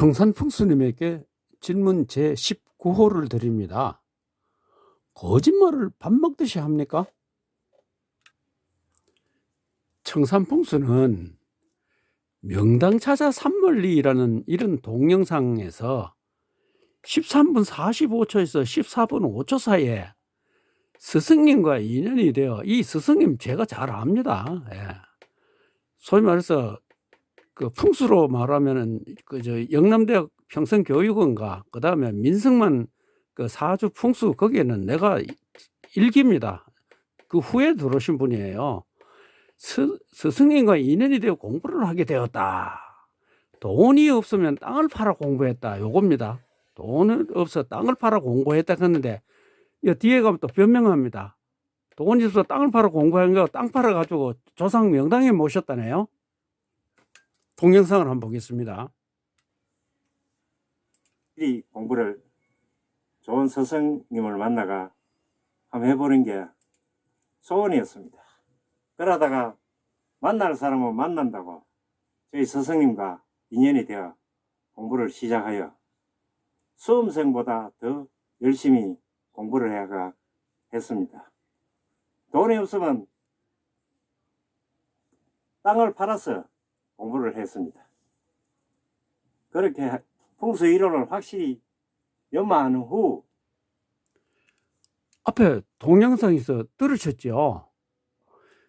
청산풍수님에게 질문 제 19호를 드립니다. 거짓말을 밥 먹듯이 합니까? 청산풍수는 명당 찾아 산멀리라는 이런 동영상에서 13분 45초에서 14분 5초 사이에 스승님과 인연이 되어 이 스승님 제가 잘 압니다. 예. 소위 말해서 그 풍수로 말하면은 그 저 영남대학 평생교육원과 그 다음에 민승만 그 사주 풍수 거기에는 내가 일기입니다. 그 후에 들어오신 분이에요. 스, 스승님과 인연이 되어 공부를 하게 되었다. 돈이 없으면 땅을 팔아 공부했다. 요겁니다. 돈은 없어 땅을 팔아 공부했다 했는데 이 뒤에 가면 또 변명합니다. 돈이 없어 땅을 팔아 공부한 거 땅 팔아 가지고 조상 명당에 모셨다네요. 동영상을 한번 보겠습니다. 이 공부를 좋은 스승님을 만나가 한번 해보는 게 소원이었습니다. 그러다가 만날 사람은 만난다고 저희 스승님과 인연이 되어 공부를 시작하여 수험생보다 더 열심히 공부를 해가 했습니다. 돈이 없으면 땅을 팔아서 공부를 했습니다. 그렇게 풍수 이론을 확실히 연마한 후 앞에 동영상에서 들으셨죠?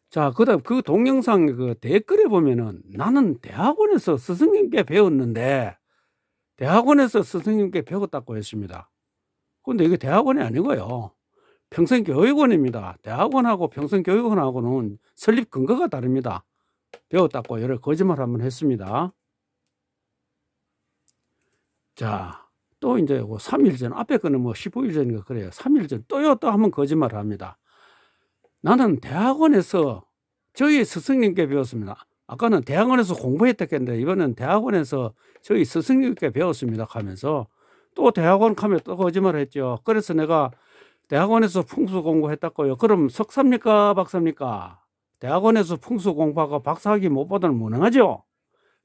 자, 그 다음 그 동영상 그 댓글에 보면은 나는 대학원에서 스승님께 배웠는데 대학원에서 스승님께 배웠다고 했습니다. 근데 이게 대학원이 아니고요. 평생교육원입니다. 대학원하고 평생교육원하고는 설립 근거가 다릅니다. 배웠다고 여러 거짓말 한번 했습니다. 자, 또 이제 그 3일 전, 앞에 거는 뭐 15일 전인가 그래요. 3일 전 또요 또 한번 거짓말을 합니다. 나는 대학원에서 저희 스승님께 배웠습니다. 아까는 대학원에서 공부했다 했는데 이번엔 대학원에서 저희 스승님께 배웠습니다 하면서 또 대학원 가면 또 거짓말 했죠. 그래서 내가 대학원에서 풍수 공부했다고요. 그럼 석사입니까? 박사입니까? 대학원에서 풍수 공부하고 박사학위 못 받으면 무능하죠?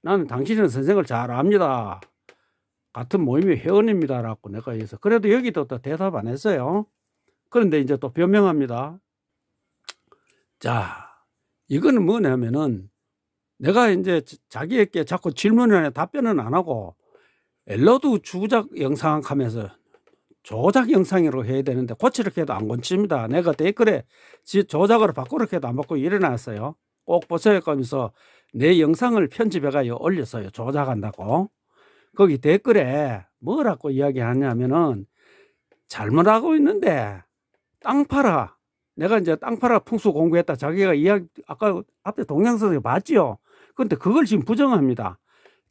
나는 당신은 선생을 잘 압니다. 같은 모임의 회원입니다라고 내가 해서 그래도 여기도 또 대답 안 했어요. 그런데 이제 또 변명합니다. 자, 이거는 뭐냐면은 내가 이제 자기에게 자꾸 질문을 해 답변은 안 하고 엘로드 주작 영상 하면서 조작 영상으로 해야 되는데 고치렇게 해도 안 고칩니다. 내가 댓글에 지- 조작으로 바꾸렇게 해도 안 바꾸고 일어났어요. 꼭 보세요 하면서 내 영상을 편집해가 올렸어요. 조작한다고. 거기 댓글에 뭐라고 이야기하냐면은 잘못하고 있는데 땅 팔아. 내가 이제 땅 팔아 풍수 공부했다. 자기가 이야기 아까 앞에 동영상에 봤지요. 근데 그걸 지금 부정합니다.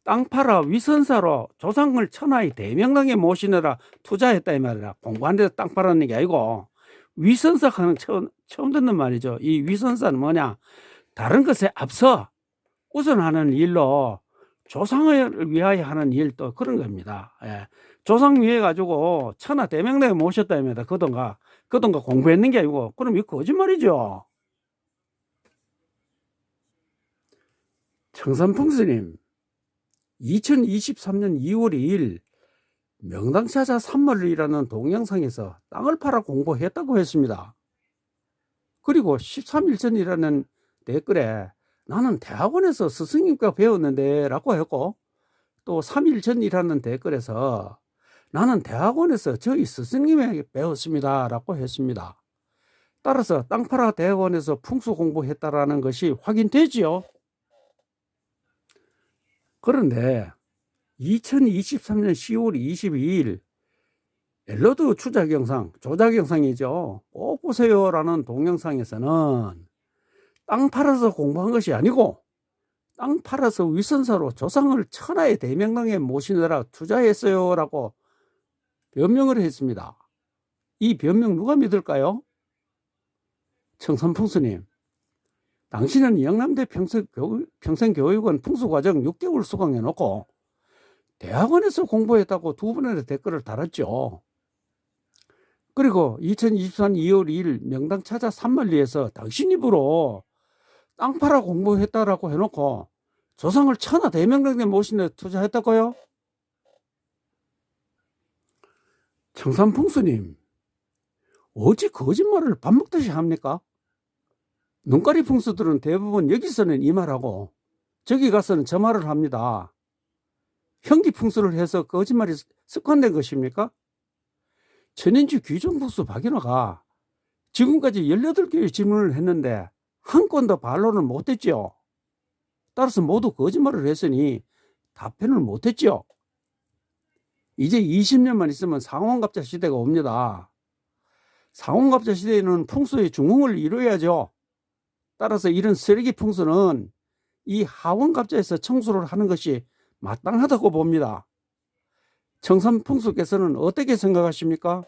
땅 팔아 위선사로 조상을 천하의 대명당에 모시느라 투자했다 이 말이라 공부한 데서 땅 팔았는 게 아니고 위선사 하는 처음, 처음 듣는 말이죠. 이 위선사는 뭐냐? 다른 것에 앞서 우선하는 일로 조상을 위하여 하는 일도 그런 겁니다. 예. 조상 위해 가지고 천하 대명당에 모셨다 입니다. 그동가 그동가 공부했는 게 아니고 그럼 이거 거짓말이죠. 청산풍스님 2023년 2월 2일 명당 찾아 산멀이라는 동영상에서 땅을 팔아 공부했다고 했습니다. 그리고 13일 전이라는 댓글에 나는 대학원에서 스승님과 배웠는데 라고 했고 또 3일 전이라는 댓글에서 나는 대학원에서 저희 스승님에게 배웠습니다 라고 했습니다. 따라서 땅파라 대학원에서 풍수 공부했다라는 것이 확인되지요. 그런데 2023년 10월 22일 엘로드 추작 영상, 조작 영상이죠. 꼭 보세요라는 동영상에서는 땅 팔아서 공부한 것이 아니고 땅 팔아서 위선사로 조상을 천하의 대명당에 모시느라 투자했어요라고 변명을 했습니다. 이 변명 누가 믿을까요? 청산풍수님, 당신은 영남대 평생교육, 평생교육원 풍수과정 6개월 수강해 놓고 대학원에서 공부했다고 두 번의 댓글을 달았죠. 그리고 2024년 2월 2일 명당 찾아 산만리에서 당신 입으로 땅 팔아 공부했다라고 해놓고 조상을 천하 대명당에 모시는 투자했다고요? 청산풍수님, 어찌 거짓말을 밥 먹듯이 합니까? 눈가리 풍수들은 대부분 여기서는 이 말하고 저기 가서는 저 말을 합니다. 형기 풍수를 해서 거짓말이 습관된 것입니까? 천연지 귀중풍수 박인화가 지금까지 18개의 질문을 했는데 한 건도 반론을 못했죠. 따라서 모두 거짓말을 했으니 답변을 못했죠. 이제 20년만 있으면 상원갑자 시대가 옵니다. 상원갑자 시대에는 풍수의 중흥을 이루어야죠. 따라서 이런 쓰레기 풍수는 이 하원갑자에서 청소를 하는 것이 마땅하다고 봅니다. 청산 풍수께서는 어떻게 생각하십니까?